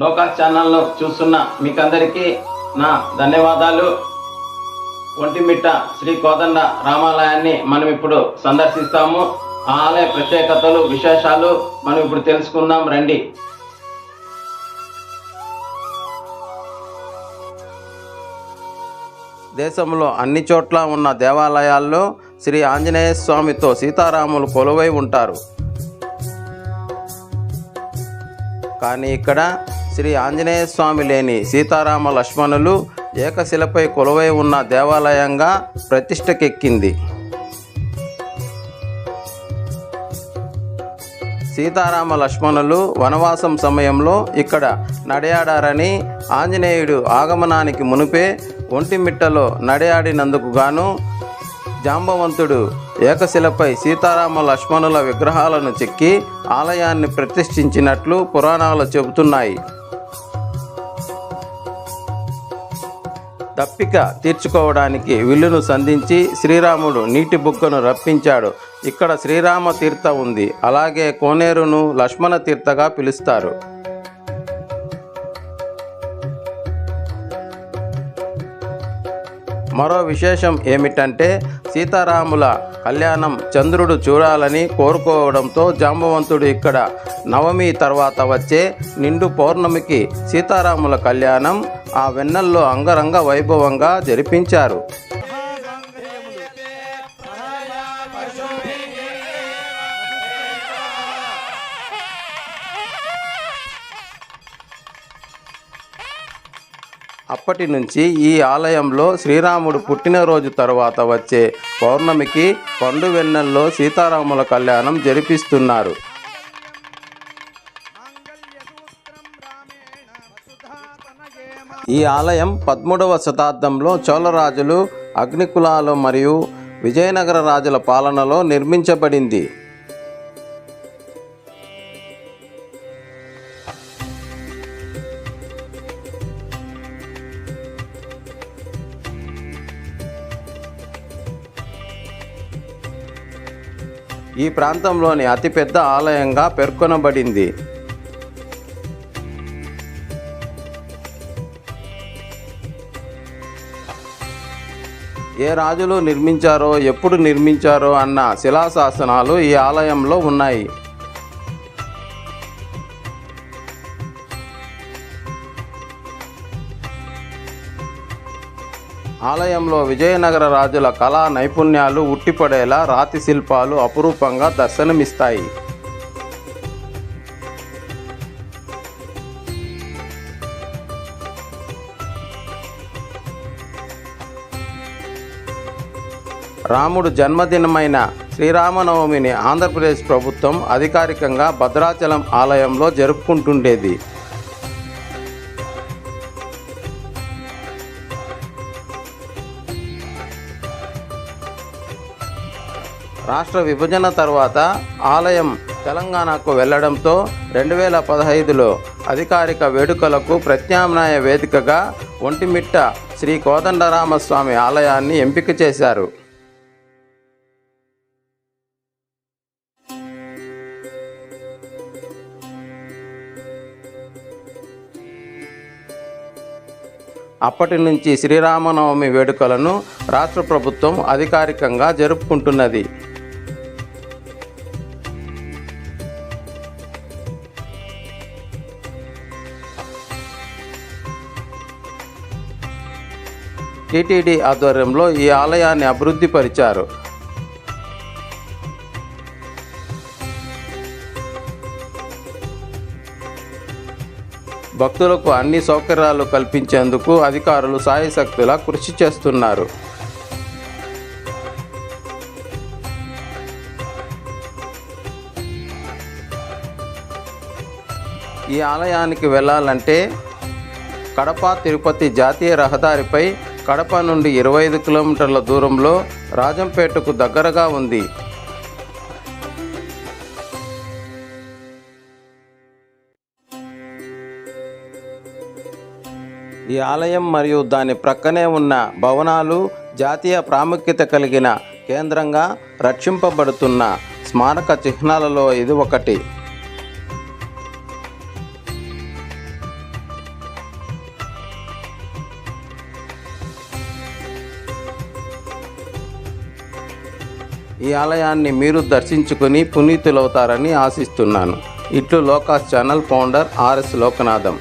లోకాస్ ఛానల్ను చూస్తున్న మీకందరికీ నా ధన్యవాదాలు. ఒంటిమిట్ట శ్రీ కోదండ రామాలయాన్ని మనం ఇప్పుడు సందర్శిస్తాము. ఆ ఆలయ ప్రత్యేకతలు విశేషాలు మనం ఇప్పుడు తెలుసుకుందాం రండి. దేశంలో అన్ని చోట్ల ఉన్న దేవాలయాల్లో శ్రీ ఆంజనేయ స్వామితో సీతారాములు కొలువై ఉంటారు. కానీ ఇక్కడ శ్రీ ఆంజనేయ స్వామి లేని సీతారామ లక్ష్మణులు ఏకశిలపై కొలువై ఉన్న దేవాలయంగా ప్రతిష్టకెక్కింది సీతారామ లక్ష్మణులు వనవాసం సమయంలో ఇక్కడ నడయాడారని ఆంజనేయుడు ఆగమనానికి మునుపే ఒంటిమిట్టలో నడయాడినందుకు గాను జాంబవంతుడు ఏకశిలపై సీతారామ లక్ష్మణుల విగ్రహాలను చెక్కి ఆలయాన్ని ప్రతిష్ఠించినట్లు పురాణాలు చెబుతున్నాయి. తప్పిక తీర్చుకోవడానికి విల్లును సంధించి శ్రీరాముడు నీటి బుగ్గను రప్పించాడు. ఇక్కడ శ్రీరామ తీర్థ ఉంది. అలాగే కోనేరును లక్ష్మణ తీర్థగా పిలుస్తారు. మరో విశేషం ఏమిటంటే సీతారాముల కళ్యాణం చంద్రుడు చూడాలని కోరుకోవడంతో జాంబవంతుడు ఇక్కడ నవమి తర్వాత వచ్చే నిండు పౌర్ణమికి సీతారాముల కళ్యాణం ఆ వెన్నెల్లో అంగరంగ వైభవంగా జరిపించారు. అప్పటి నుంచి ఈ ఆలయంలో శ్రీరాముడు పుట్టినరోజు తరువాత వచ్చే పౌర్ణమికి పండు వెన్నెల్లో సీతారాముల కళ్యాణం జరిపిస్తున్నారు. ఈ ఆలయం పదమూడవ శతాబ్దంలో చోళరాజులు అగ్నికులాలు మరియు విజయనగర రాజుల పాలనలో నిర్మించబడింది. ఈ ప్రాంతంలోని అతిపెద్ద ఆలయంగా పేర్కొనబడింది. ఏ రాజులు నిర్మించారో ఎప్పుడు నిర్మించారో అన్న శిలాశాసనాలు ఈ ఆలయంలో ఉన్నాయి. ఆలయంలో విజయనగర రాజుల కళా నైపుణ్యాలు ఉట్టిపడేలా రాతి శిల్పాలు అపురూపంగా దర్శనమిస్తాయి. రాముడు జన్మదినమైన శ్రీరామనవమిని ఆంధ్రప్రదేశ్ ప్రభుత్వం అధికారికంగా భద్రాచలం ఆలయంలో జరుపుకుంటుండేది. రాష్ట్ర విభజన తర్వాత ఆలయం తెలంగాణకు వెళ్ళడంతో రెండు వేల పదహైదులో అధికారిక వేడుకలకు ప్రత్యామ్నాయ వేదికగా ఒంటిమిట్ట శ్రీ కోదండరామస్వామి ఆలయాన్ని ఎంపిక చేశారు. అప్పటి నుంచి శ్రీరామనవమి వేడుకలను రాష్ట్ర ప్రభుత్వం అధికారికంగా జరుపుకుంటున్నది. టీటీడీ ఆధ్వర్యంలో ఈ ఆలయాన్ని అభివృద్ధి పరిచారు. భక్తులకు అన్ని సౌకర్యాలు కల్పించేందుకు అధికారులు సాయశక్తులా కృషి చేస్తున్నారు. ఈ ఆలయానికి వెళ్ళాలంటే కడప తిరుపతి జాతీయ రహదారిపై కడప నుండి ఇరవై ఐదు కిలోమీటర్ల దూరంలో రాజంపేటకు దగ్గరగా ఉంది. ఈ ఆలయం మరియు దాని ప్రక్కనే ఉన్న భవనాలు జాతీయ ప్రాముఖ్యత కలిగిన కేంద్రంగా రక్షింపబడుతున్న స్మారక చిహ్నాలలో ఇది ఒకటి. ఈ ఆలయాన్ని మీరు దర్శించుకుని పునీతులవుతారని ఆశిస్తున్నాను. ఇట్లు Lokas channel founder R S Lokanatham.